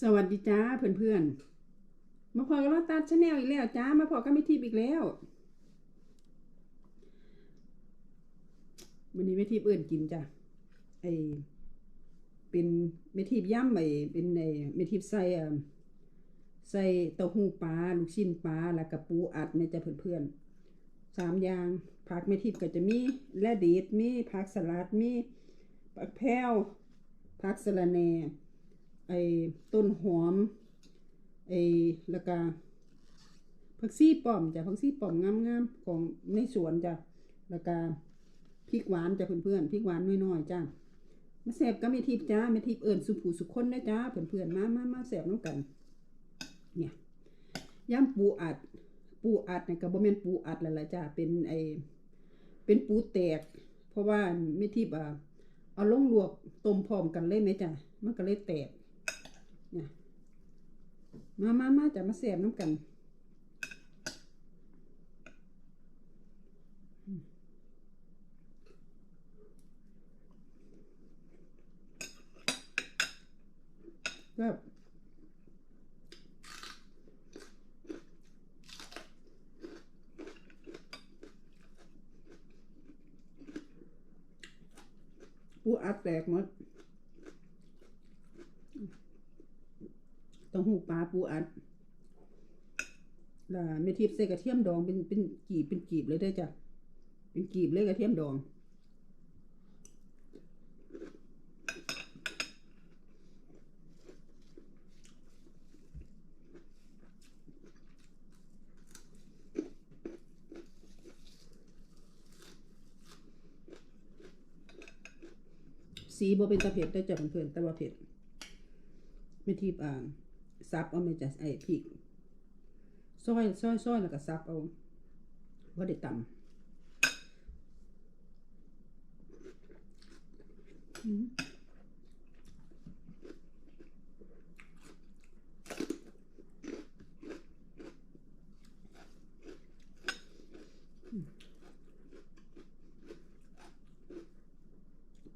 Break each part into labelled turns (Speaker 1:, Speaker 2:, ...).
Speaker 1: สวัสดีจ้าเพื่อนๆ มาพอกับเราตัดชาแนลอีกแล้วจ้า มาพอกับไม่ทิพย์อีกแล้ววันนี้ไม่ทิพย์เอื่นกินจ้ะไอเป็นไม่ทิพย์ย่ำไอเป็นไอไม่ทิพย์ใส่ใส่เต้าหู้ปลาลูกชิ้นปลาแล้วก็ปูอัดเนี่ยจ้ะเพื่อนๆสามอย่างผักไม่ทิพย์ก็จะมีและดิสมีผักสลัดมีผักแพรวผักสะระแหน่ ไอ้ต้นหอมไอ้ล้วก็ผักซี่ป้อมจ้ะผักซี่ป้อมงามๆของในสวนจ้ะล้วก็พริกหวานจ้ะเพื่อนๆพริกหวานน้อยๆจ้ะมาแสบก็ไม่ทิพจ้าไม่ทิพเอิญสุผูสุคนนะจ้าเพื่อนๆมามามาแสบน้ำกัน เนี่ยย่ำปูอัด ปูอัดเนี่ยก็บ่แม่นปูอัดแล้วล่ะจ้าเป็นไอเป็นปูแตก เพราะว่าไม่ทิพอะเอาลงลวกต้มพร้อมกันเลยไหมจ้ะมันก็เลยแตก มามามาจะมาแสบน้ำกันก็ปูอัดแตกหมด ต้องหูปลาปูอัดแล้วไม่ทิพใส่กระเทียมดองเป็นเป็นกีบเป็นกีบเลยได้จ้ะ เป็นกีบเลยกระเทียมดอง สีบ่เป็นตะเผ็ดได้จ้ะเพื่อนๆแต่ว่าเผ็ดไม่ทิพอ่า ซับเอาไม่จะไอ้พริกซอยซอยซอยแล้วก็ซับเอาว่าได้ตำอืม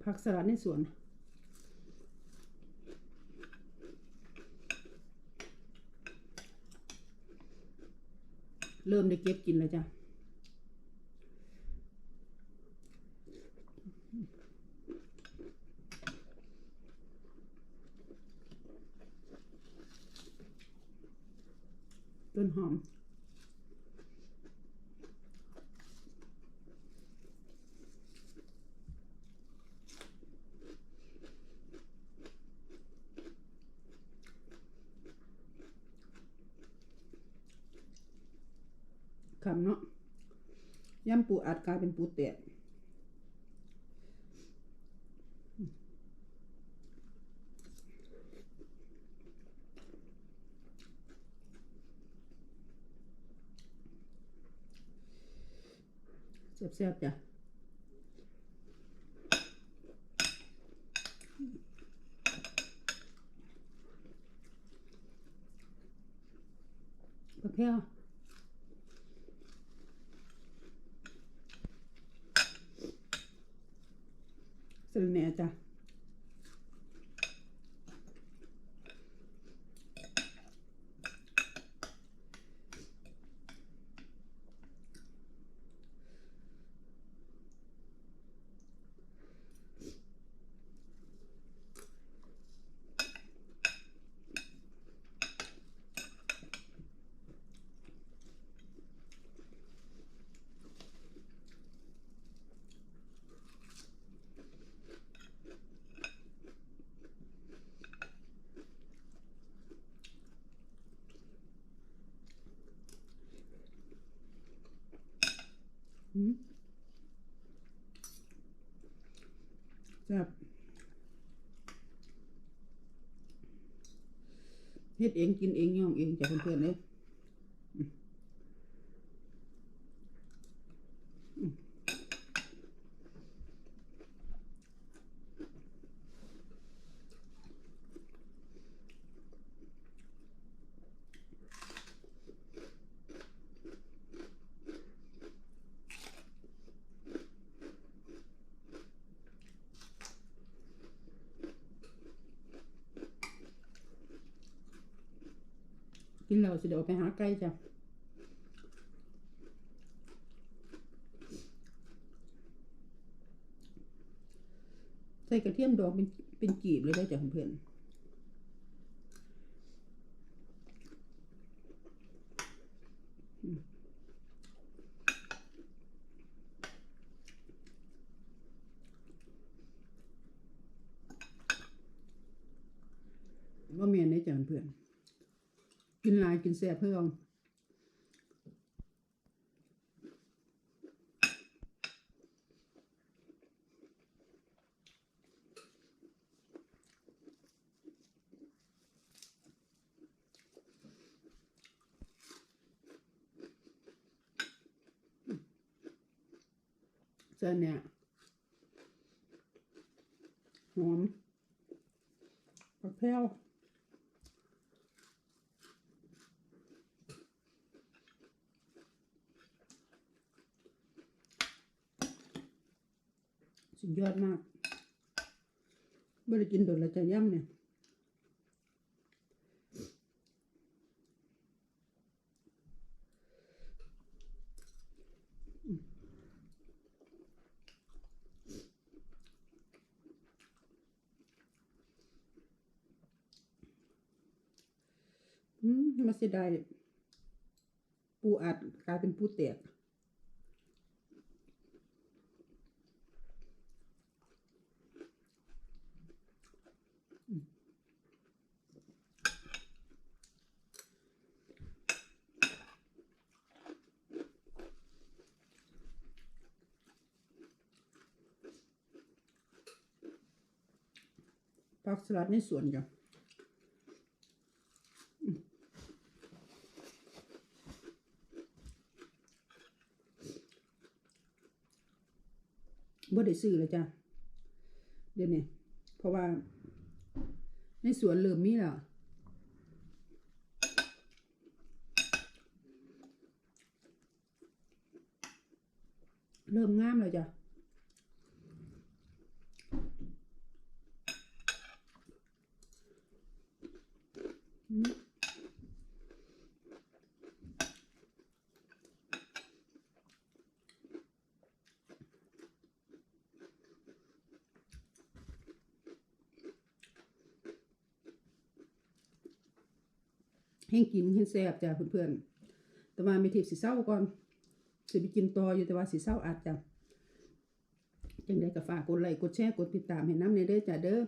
Speaker 1: ผักสลัดในสวน เริ่มได้เก็บกินแล้วจ้ะต้นหอม คำเนาะ ย่ำปูอัดกลายเป็นปูแตกแซ่บๆจ้ะกระเพรา kestelneitä แหน่จ้ะอืมแซ่บเฮ็ดเองกินเองย่องเองจ้ะเพื่อนๆเลย กินแล้วสิเดี๋ยวไปหาไก่จ้ะใส่กระเทียมดองเป็นเป็นกีบเลยได้จ้ะเพื่อนว่าเมียนได้จานเพื่อน กินลายกินแซ่บเพื่อนเส้นเนี่ยหอมผักแพรว สุดยอดมากไม่ได้กินโดนและจะย่ำเนี่ยมมาเสียดายปูอัดกลายเป็นปูเตียก ผักสลัดในสวนจ้ะอืมบ่ได้ซื้อแล้วจ้ะ เดี๋ยวนี้เพราะว่า ในสวนเริ่มมีแล้วเริ่มงามแล้วจ้ะ ให้กินให้แซ่บจ้ะเพื่อนๆ แต่ว่าไม่ทิพสิเศร้าก่อนสิไปกินต่ออยู่แต่ว่าสิเศร้าอาจจะจังได้ก็ฝากกดไลค์กดแชร์กดติดตามให้น้ำในเด้อจ้ะเด้อ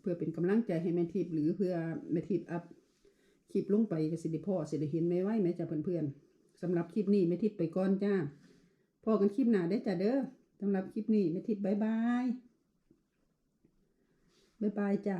Speaker 1: เพื่อเป็นกำลังใจให้แม่ทิพหรือเพื่อแม่ทิพอัพคลิปลงไปก็สิได้พ่อสิได้เห็นไม่ไหวแม่จ้ะเพื่อนๆสำหรับคลิปนี้แม่ทิพไปก่อนจ้าพอกันคลิปหน้าได้จ้ะเด้อสำหรับคลิปนี้แม่ทิพย์บายบายบายบายจ้ะ